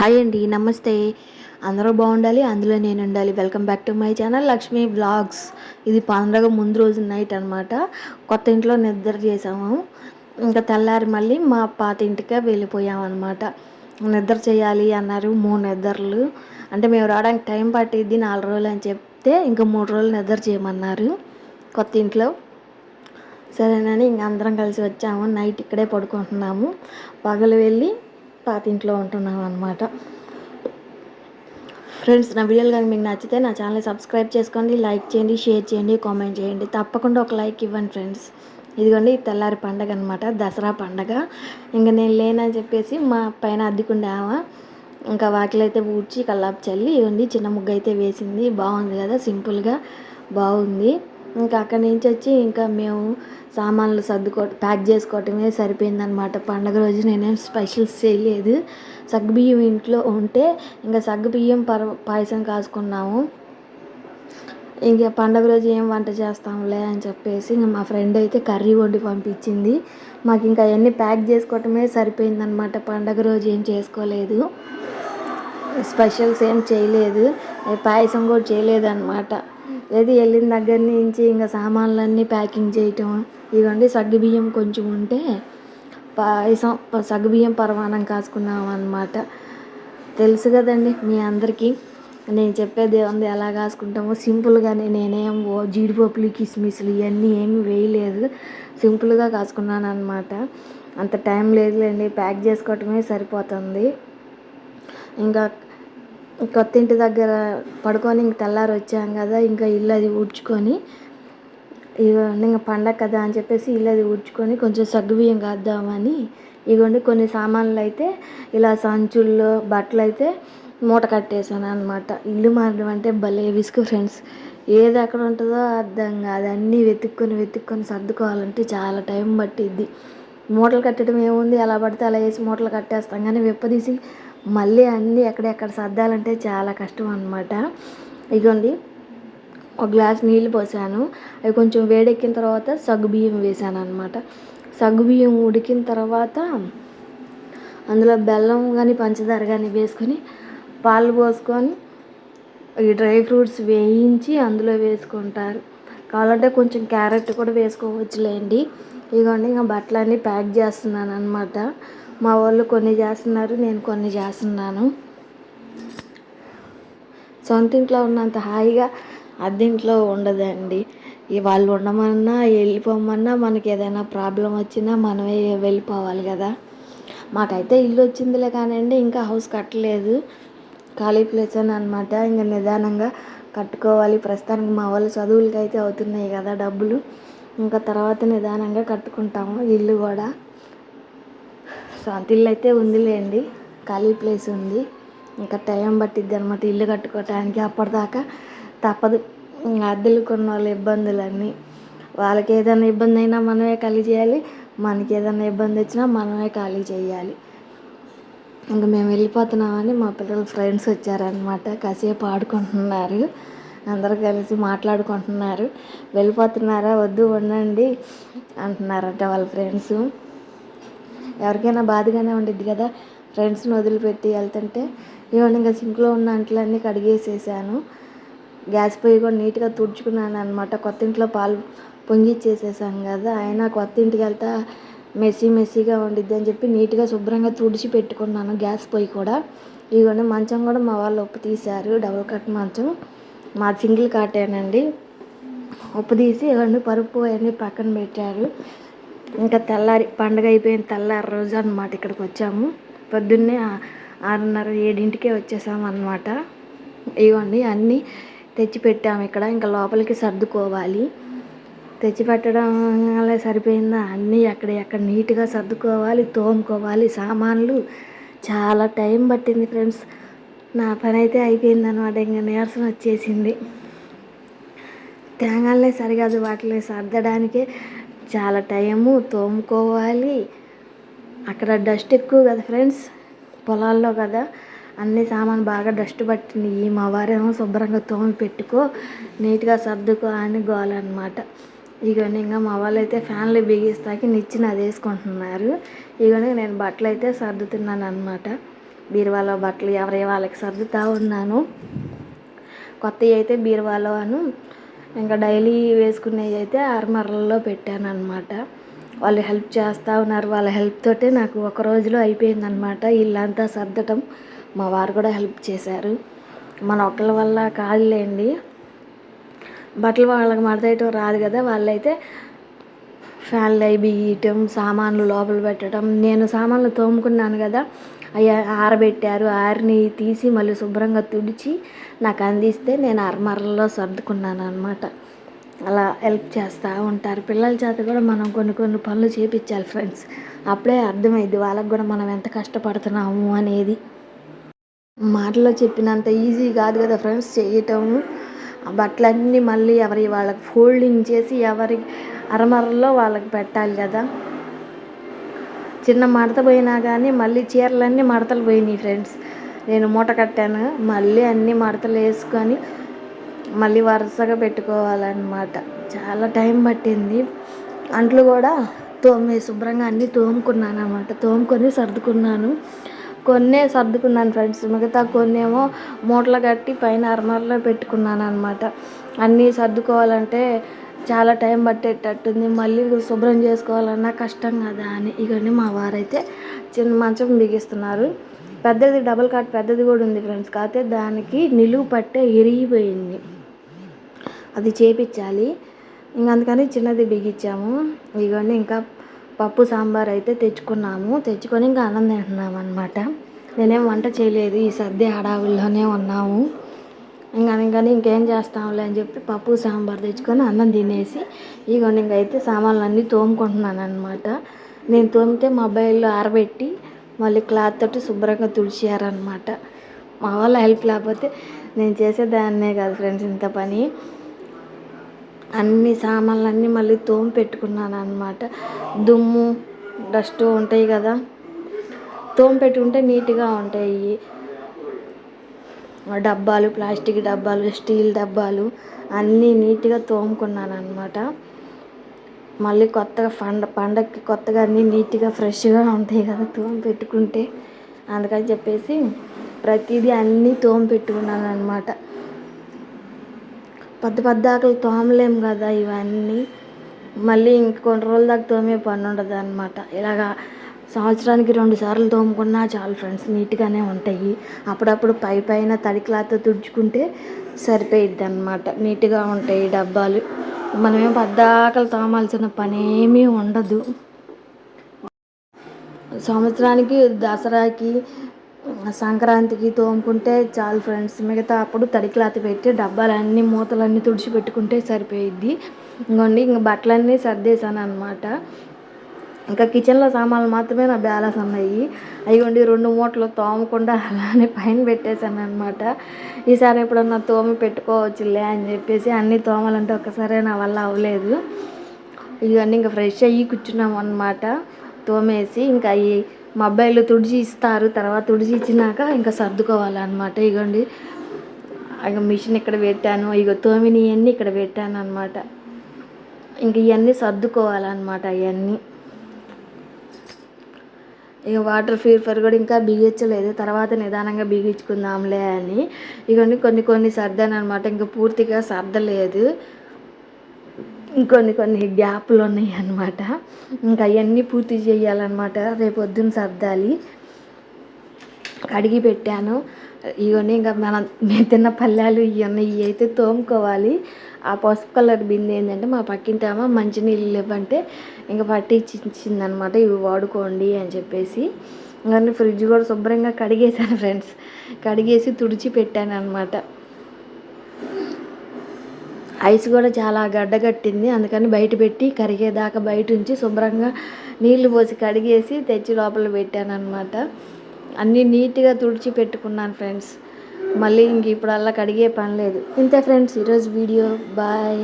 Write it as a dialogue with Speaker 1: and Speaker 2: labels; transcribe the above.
Speaker 1: Hi అండి నమస్తే. అందరూ బాగుండాలి అందులో నేను ఉండాలి. Welcome back to my channel Lakshmi vlogs ఇది పండగ ముందు రోజు నైట్ అనమాట కొత్త ఇంట్లో నిద్ర చేసాము ఇంకా తెల్లారి మళ్ళీ మా పాత ఇంటికే వెళ్ళిపోయాం అనమాట నిద్ర చేయాలి అన్నారు మూడు నిద్రలు. అంటే మేము రావడానికి టైం పట్టిద్ది నాలుగు రోజులు అని చెప్తే ఇంకా మూడు రోజులు నిద్ర చేయమన్నారు కొత్త ఇంట్లో. సరేనని ఇంక అందరం కలిసి వచ్చాము. నైట్ ఇక్కడే పడుకుంటున్నాము. పగలు వెళ్ళి పాత ఇంట్లో ఉంటున్నాం అనమాట ఫ్రెండ్స్ నా వీడియోలు కానీ మీకు నచ్చితే నా ఛానల్ సబ్స్క్రైబ్ చేసుకోండి లైక్ చేయండి షేర్ చేయండి కామెంట్ చేయండి. తప్పకుండా ఒక లైక్ ఇవ్వండి ఫ్రెండ్స్ ఇదిగోండి తెల్లారి పండగ అనమాట దసరా పండగ. ఇంకా నేను లేనని చెప్పేసి మా పైన అద్దెకుండామా ఇంకా వాకిలైతే ఊడ్చి కల్లాపు చల్లి ఇవ్వండి చిన్న ముగ్గు అయితే వేసింది. బాగుంది కదా సింపుల్గా బాగుంది. ఇంకా అక్కడి నుంచి వచ్చి ఇంకా మేము సామాన్లు సర్దుకో ప్యాక్ చేసుకోవటమే సరిపోయిందనమాట పండగ రోజు నేనేం స్పెషల్స్ చేయలేదు సగ్గుబియ్యం ఇంట్లో ఉంటే ఇంకా సగ్గుబియ్యం పర పాయసం కాసుకున్నాము. ఇంక పండగ రోజు ఏం వంట చేస్తాంలే అని చెప్పేసి ఇంకా మా ఫ్రెండ్ అయితే కర్రీ వండి పంపించింది. మాకు ఇంకా అవన్నీ ప్యాక్ చేసుకోవటమే సరిపోయిందనమాట పండగ రోజు ఏం చేసుకోలేదు. స్పెషల్స్ ఏం చేయలేదు. పాయసం కూడా చేయలేదన్నమాట. ఏది వెళ్ళిన దగ్గర నుంచి ఇంకా సామాన్లన్నీ ప్యాకింగ్ చేయటం ఇదిగోండి సగ్గుబియ్యం కొంచెం ఉంటే పాయసం సగ్గుబియ్యం పరమాణం కాసుకున్నాం అనమాట తెలుసు కదండి మీ అందరికీ నేను చెప్పేది ఉంది ఎలా కాసుకుంటామో సింపుల్గానే నేనేం జీడిపప్పులు కిస్మిస్లు ఇవన్నీ ఏమి వేయలేదు. సింపుల్గా కాసుకున్నాను అనమాట అంత టైం లేదులేండి ప్యాక్ చేసుకోవటమే సరిపోతుంది. ఇంకా కొత్త ఇంటి దగ్గర పడుకొని ఇంక తెల్లారి వచ్చాం కదా ఇంకా ఇల్లు అది ఊడ్చుకొని ఇగోండి ఇంకా పండగ కదా అని చెప్పేసి ఇల్లు అది ఊడ్చుకొని కొంచెం సగ్గుబియ్యం కాద్దామని ఇగోండి కొన్ని సామాన్లు అయితే ఇలా సంచుల్లో బట్టలు అయితే మూట కట్టేసాను అనమాట ఇల్లు మారడం అంటే భలే విసుగు ఫ్రెండ్స్. ఏది ఎక్కడ ఉంటుందో అర్థం కాదు. అన్నీ వెతుక్కొని వెతుక్కొని సర్దుకోవాలంటే చాలా టైం పట్టిద్ది. మూటలు కట్టడం ఏముంది? ఎలా పడితే అలా వేసి మూటలు కట్టేస్తాం. కానీ విప్పదీసి మళ్ళీ అన్నీ ఎక్కడెక్కడ సర్దాలంటే చాలా కష్టం అనమాట ఇగోండి ఒక గ్లాస్ నీళ్ళు పోసాను. అవి కొంచెం వేడెక్కిన తర్వాత సగ్గుబియ్యం వేసాను అనమాట సగ్గుబియ్యం ఉడికిన తర్వాత అందులో బెల్లం కానీ పంచదార కానీ వేసుకొని పాలు పోసుకొని ఈ డ్రై ఫ్రూట్స్ వేయించి అందులో వేసుకుంటారు. కావాలంటే కొంచెం క్యారెట్ కూడా వేసుకోవచ్చులేండి. ఇదిగోండి ఇంకా బట్టలన్నీ ప్యాక్ చేస్తున్నాను అనమాట మా వాళ్ళు కొన్ని చేస్తున్నారు నేను కొన్ని చేస్తున్నాను. సొంత ఇంట్లో ఉన్నంత హాయిగా అద్దెంట్లో ఉండదండి. వాళ్ళు ఉండమన్నా వెళ్ళిపోమన్నా మనకి ఏదైనా ప్రాబ్లం వచ్చినా మనమే వెళ్ళిపోవాలి కదా. మాకైతే ఇల్లు వచ్చిందిలే కానివ్వండి ఇంకా హౌస్ కట్టలేదు. ఖాళీ ప్లేస్ అని అనమాట ఇంకా నిదానంగా కట్టుకోవాలి. ప్రస్తుతానికి మా వాళ్ళ చదువులకి అయితే అవుతున్నాయి కదా డబ్బులు. ఇంకా తర్వాత నిదానంగా కట్టుకుంటాము ఇల్లు కూడా. సొంత ఇల్లు అయితే ఉందిలేండి. ఖాళీ ప్లేస్ ఉంది. ఇంకా టైం పట్టిద్ది అనమాట ఇల్లు కట్టుకోవటానికి. అప్పటిదాకా తప్పదు. అద్దెలు కొన్న వాళ్ళ ఇబ్బందులన్నీ. వాళ్ళకి ఏదైనా ఇబ్బంది అయినా మనమే ఖాళీ చేయాలి. మనకి ఏదైనా ఇబ్బంది వచ్చినా మనమే ఖాళీ చేయాలి. ఇంకా మేము వెళ్ళిపోతున్నామని మా పిల్లల ఫ్రెండ్స్ వచ్చారనమాట కాసేపు ఆడుకుంటున్నారు. అందరు కలిసి మాట్లాడుకుంటున్నారు. వెళ్ళిపోతున్నారా? వద్దు ఉండండి అంటున్నారట వాళ్ళ ఫ్రెండ్స్. ఎవరికైనా బాధగానే ఉండిద్ది కదా. ఫ్రెండ్స్ని వదిలిపెట్టి వెళ్తుంటే ఇవన్నీ ఇంకా సింక్లో ఉన్న అంట్లన్నీ కడిగేసేసాను. గ్యాస్ పొయ్యి కూడా నీట్గా తుడుచుకున్నాను అనమాట కొత్త ఇంట్లో పాలు పొంగిచ్చేసేసాను కదా. అయినా కొత్త ఇంటికి వెళ్తా మెస్సీ మెస్సీగా ఉండిద్ది అని చెప్పి నీట్గా శుభ్రంగా తుడిచి పెట్టుకున్నాను గ్యాస్ పొయ్యి కూడా. ఇవన్నీ మంచం కూడా మా వాళ్ళు ఉప్పు తీశారు డబుల్ కట్ మంచం. మా సింగిల్ కాటేనండి. ఉప్పు తీసి ఇవన్నీ పరుపు అవన్నీ పక్కన పెట్టారు. ఇంకా తెల్లారి పండగ అయిపోయిన తెల్లారి రోజు అనమాట ఇక్కడికి వచ్చాము. పొద్దున్నే ఆరున్నర ఏడింటికే వచ్చేసాము అనమాట ఇవ్వండి అన్నీ తెచ్చిపెట్టాము ఇక్కడ. ఇంకా లోపలికి సర్దుకోవాలి. తెచ్చిపెట్టడం అలా సరిపోయిందా? అన్నీ అక్కడ ఎక్కడ నీట్గా సర్దుకోవాలి తోముకోవాలి సామాన్లు. చాలా టైం పట్టింది ఫ్రెండ్స్. నా పని అయితే అయిపోయింది అనమాట ఇంకా నీరసం వచ్చేసింది. తేంగాలనే సరికాదు వాటిని సర్దడానికే. చాలా టైము తోముకోవాలి. అక్కడ డస్ట్ ఎక్కువ కదా ఫ్రెండ్స్? పొలాల్లో కదా? అన్ని సామాన్ బాగా డస్ట్ పట్టింది. ఈ మా వారేమో శుభ్రంగా తోమి పెట్టుకో నీట్గా సర్దుకో అని గోలన్నమాట ఇగోని ఇంకా మా వాళ్ళు అయితే ఫ్యాన్లు బిగిస్తాకి నిచ్చిన అది వేసుకుంటున్నారు. ఇగోని నేను బట్టలు అయితే సర్దుతున్నాను అనమాట బీరువాలో బట్టలు ఎవరి వాళ్ళకి సర్దుతా ఉన్నాను. కొత్తవి అయితే బీరువాలో అను. ఇంకా డైలీ వేసుకునేవి అయితే ఆర్మర్లలో పెట్టాను అనమాట వాళ్ళు హెల్ప్ చేస్తూ ఉన్నారు. వాళ్ళ హెల్ప్ తోటే నాకు ఒక రోజులో అయిపోయిందనమాట ఇల్లంతా సర్దటం. మా వారు కూడా హెల్ప్ చేశారు. మన ఒకళ్ళ వల్ల కాదులేండి. బట్టలు వాళ్ళకి మడతేయటం రాదు కదా. వాళ్ళైతే ఫ్యాన్లు అవి బియ్యటం సామాన్లు లోపల పెట్టడం నేను సామాన్లు తోముకున్నాను కదా. అవి ఆరబెట్టారు. ఆరిని తీసి మళ్ళీ శుభ్రంగా తుడిచి నాకు అందిస్తే నేను అరమరలో సర్దుకున్నాను అనమాట అలా హెల్ప్ చేస్తూ ఉంటారు. పిల్లల చేత కూడా మనం కొన్ని కొన్ని పనులు చేపించాలి ఫ్రెండ్స్. అప్పుడే అర్థమైంది వాళ్ళకి కూడా మనం ఎంత కష్టపడుతున్నాము అనేది. మాటలో చెప్పినంత ఈజీ కాదు కదా ఫ్రెండ్స్ చేయటం. బట్టలన్నీ మళ్ళీ ఎవరి వాళ్ళకి ఫోల్డింగ్ చేసి ఎవరి అరమరలో వాళ్ళకి పెట్టాలి కదా. చిన్న మడత పోయినా కానీ మళ్ళీ చీరలన్నీ మడతలు పోయినాయి ఫ్రెండ్స్. నేను మూట కట్టాను మళ్ళీ అన్ని మడతలు వేసుకొని మళ్ళీ వరుసగా పెట్టుకోవాలన్నమాట. చాలా టైం పట్టింది. అంట్లు కూడా తోమి శుభ్రంగా అన్నీ తోముకున్నాను అనమాట తోముకొని సర్దుకున్నాను. కొన్నే సర్దుకున్నాను ఫ్రెండ్స్. మిగతా కొన్నేమో మూటలు కట్టి పైన అర్మార్లో పెట్టుకున్నాను అనమాట అన్నీ సర్దుకోవాలంటే చాలా టైం పట్టేటట్టుంది. మళ్ళీ శుభ్రం చేసుకోవాలన్నా కష్టం కదా అని ఇవన్నీ మా వారైతే చిన్న మంచం బిగిస్తున్నారు. పెద్దది డబల్ కాట్ పెద్దది కూడా ఉంది ఫ్రెండ్స్. కాకపోతే దానికి నిలువు పట్టే ఇరిగిపోయింది. అది చేపించాలి ఇంకా అందుకని చిన్నది బిగించాము ఇవన్నీ ఇంకా పప్పు సాంబార్ అయితే తెచ్చుకున్నాము. తెచ్చుకొని ఇంకా అన్నం తింటున్నాము అనమాట నేనేం వంట చేయలేదు. ఈ సద్య హడావుల్లోనే ఉన్నాము. ఇంకా కానీ ఇంకేం చేస్తాంలే అని చెప్పి పప్పు సాంబార్ తెచ్చుకొని అన్నం తినేసి ఇక ఇంకైతే సామాన్లు అన్నీ తోముకుంటున్నాను అనమాట నేను తోమితే మొబైల్లో ఆరబెట్టి మళ్ళీ క్లాత్ తోటి శుభ్రంగా తుడిచారనమాట మా వాళ్ళ హెల్ప్ లేకపోతే నేను చేసేదాన్నే కాదు ఫ్రెండ్స్ ఇంత పని. అన్ని సామాన్లన్నీ మళ్ళీ తోమి పెట్టుకున్నాను అనమాట దుమ్ము డస్ట్ ఉంటాయి కదా తోమి పెట్టుకుంటే నీట్గా ఉంటాయి. డబ్బాలు ప్లాస్టిక్ డబ్బాలు స్టీల్ డబ్బాలు అన్నీ నీట్గా తోముకున్నాను అనమాట మళ్ళీ కొత్తగా పండ పండగకి కొత్తగా అన్నీ నీట్గా ఫ్రెష్గా ఉంటాయి కదా తోమి పెట్టుకుంటే అందుకని చెప్పేసి ప్రతిదీ అన్నీ తోమ పెట్టుకున్నాను అనమాట పెద్ద పెద్ద ఆకలి తోమలేము కదా ఇవన్నీ. మళ్ళీ ఇంక కొన్ని రోజుల దాకా తోమే పని ఉండదు అనమాట ఇలాగా సంవత్సరానికి రెండు సార్లు తోముకున్నా చాలు ఫ్రెండ్స్ నీట్గానే ఉంటాయి. అప్పుడప్పుడు పై పైన తడి క్లాత్ తుడుచుకుంటే సరిపోయిద్ది అనమాట నీట్గా ఉంటాయి డబ్బాలు. మనమేం పద్దాకలు తోమాల్సిన పని ఏమీ ఉండదు. సంవత్సరానికి దసరాకి సంక్రాంతికి తోముకుంటే చాలు ఫ్రెండ్స్ మిగతా అప్పుడు తడి క్లాత్ పెట్టి డబ్బాలన్నీ మూతలన్నీ తుడిచి పెట్టుకుంటే సరిపోయిద్ది. ఇంకోండి ఇంక బట్టలన్నీ సర్దేశాను అనమాట ఇంకా కిచెన్లో సామాన్లు మాత్రమే నా బ్యాలెన్స్ ఉన్నాయి అయ్యండి రెండు మూటలు తోమకుండా అలానే పైన పెట్టేశాను అనమాట ఈసారి ఎప్పుడన్నా తోమి పెట్టుకోవచ్చులే అని చెప్పేసి అన్నీ తోమాలంటే ఒక్కసారి నా వల్ల అవ్వలేదు. ఇవన్నీ ఇంకా ఫ్రెష్ అయ్యి కూర్చున్నాం అనమాట తోమేసి ఇంకా అవి మా అబ్బాయిలు తుడిచి ఇస్తారు. తర్వాత తుడిచి ఇచ్చినాక ఇంకా సర్దుకోవాలన్నమాట. ఇగోండి ఇక మిషన్ ఇక్కడ పెట్టాను. ఇక తోమినవన్నీ ఇక్కడ పెట్టాను అనమాట ఇంక ఇవన్నీ సర్దుకోవాలన్నమాట అవన్నీ ఇక వాటర్ ప్యూరిఫైర్ కూడా ఇంకా బిగించలేదు. తర్వాత నిదానంగా బిగించుకుందాంలే అని. ఇవన్నీ కొన్ని కొన్ని సర్దాను అనమాట ఇంకా పూర్తిగా సర్దలేదు. ఇంకొన్ని కొన్ని గ్యాప్లు ఉన్నాయి అన్నమాట. ఇంకా అవన్నీ పూర్తి చేయాలన్నమాట. రేపు పొద్దున్న సర్దాలి. కడిగి పెట్టాను. ఇవన్నీ ఇంకా మనం మేము తిన్న పల్లెలు ఇవన్నీ ఇవి అయితే తోముకోవాలి. ఆ పసుపు కలర్ బిందె ఏంటంటే మా పక్కింటి అమ్మ మంచినీళ్ళు లేవంటే ఇంకా పట్టించిందనమాట ఇవి వాడుకోండి అని చెప్పేసి. ఇంకా ఫ్రిడ్జ్ కూడా శుభ్రంగా కడిగేశాను ఫ్రెండ్స్ కడిగేసి తుడిచి పెట్టాను అనమాట ఐస్ కూడా చాలా గడ్డగట్టింది అందుకని బయట పెట్టి కరిగేదాకా బయట ఉంచి శుభ్రంగా నీళ్ళు పోసి కడిగేసి తెచ్చి లోపల పెట్టాను అనమాట అన్నీ నీట్గా తుడిచి పెట్టుకున్నాను ఫ్రెండ్స్. మళ్ళీ ఇంక ఇప్పుడు అలా కడిగే పని లేదు. ఇంతే ఫ్రెండ్స్ ఈరోజు వీడియో. బాయ్.